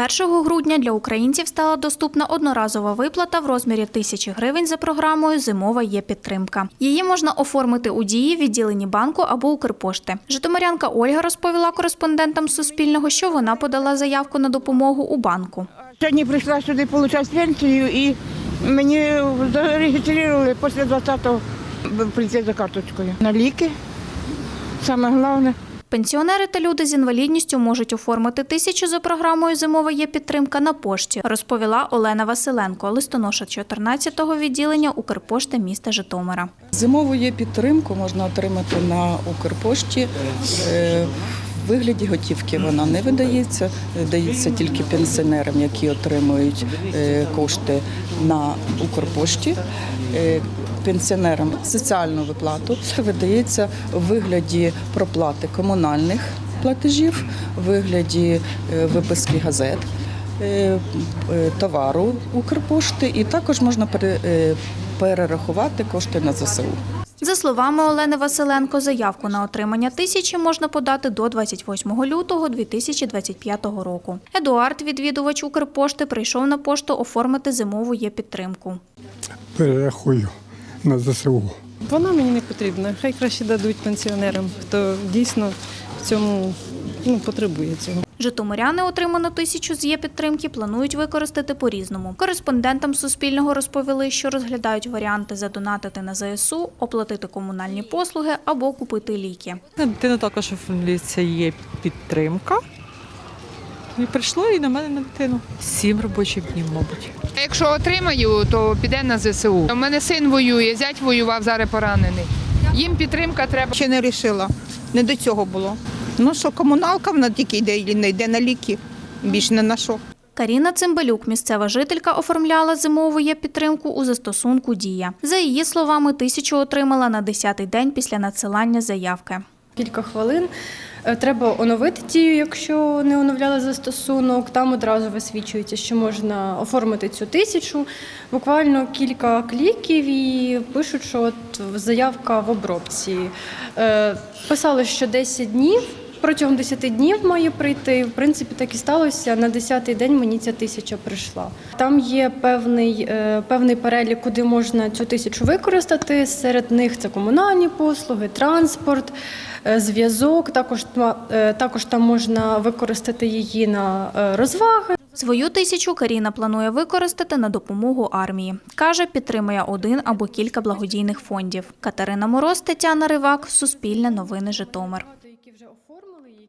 1 грудня для українців стала доступна одноразова виплата в розмірі тисячі гривень за програмою Зимова є підтримка. Її можна оформити у дії відділенні банку або Укрпошти. Житомирянка Ольга розповіла кореспондентам Суспільного, що вона подала заявку на допомогу у банку. Сьогодні прийшла сюди отримати пенсію і мені зареєстрували після 20-го прийти за карточкою. На ліки, саме головне. Пенсіонери та люди з інвалідністю можуть оформити тисячу за програмою Зимова є підтримка на пошті, розповіла Олена Василенко, листоноша 14-го відділення Укрпошти міста Житомира. Зимову є підтримку, можна отримати на Укрпошті. Вигляді готівки вона не видається, дається тільки пенсіонерам, які отримують е, кошти на Укрпошті. Е, Пенсіонерам соціальну виплату видається в вигляді проплати комунальних платежів, в вигляді е, виписки газет. Товару Укрпошти, і також можна перерахувати кошти на ЗСУ. За словами Олени Василенко, заявку на отримання тисячі можна подати до 28 лютого 2025 року. Едуард, відвідувач Укрпошти, прийшов на пошту оформити зимову є підтримку. перерахую на ЗСУ. Вона мені не потрібна. Хай краще дадуть пенсіонерам, хто дійсно в цьому ну, потребує цього. Житомиряни отриману тисячу з є підтримки планують використати по-різному. Кореспондентам Суспільного розповіли, що розглядають варіанти задонатити на ЗСУ, оплатити комунальні послуги або купити ліки. На дитину також оформлюється є підтримка. І прийшло і на мене на дитину. Сім робочих днів, мабуть. Якщо отримаю, то піде на ЗСУ. У мене син воює, зять воював, зараз поранений. Їм підтримка треба. Ще не вирішила. Не до цього було. Ну що, комуналка вона тільки йде і не йде на ліки. Більш не на що. Каріна Цимбалюк, місцева жителька, оформляла зимову є підтримку у застосунку Дія. За її словами, тисячу отримала на 10-й день після надсилання заявки. кілька хвилин. Е, Треба оновити дію, якщо не оновляли застосунок. Там одразу висвічується, що можна оформити цю тисячу. Буквально кілька кліків і пишуть, що от заявка в обробці. Е, Писали, що 10 днів. Протягом 10 днів має прийти. В принципі, так і сталося. На 10-й день мені ця тисяча прийшла. Там є певний, е, певний перелік, куди можна цю тисячу використати. Серед них це комунальні послуги, транспорт, е, зв'язок. Також, та- е, також там можна використати її на розваги. Свою тисячу Каріна планує використати на допомогу армії. Каже, підтримує один або кілька благодійних фондів. Катерина Мороз, Тетяна Ривак, Суспільне новини Житомир.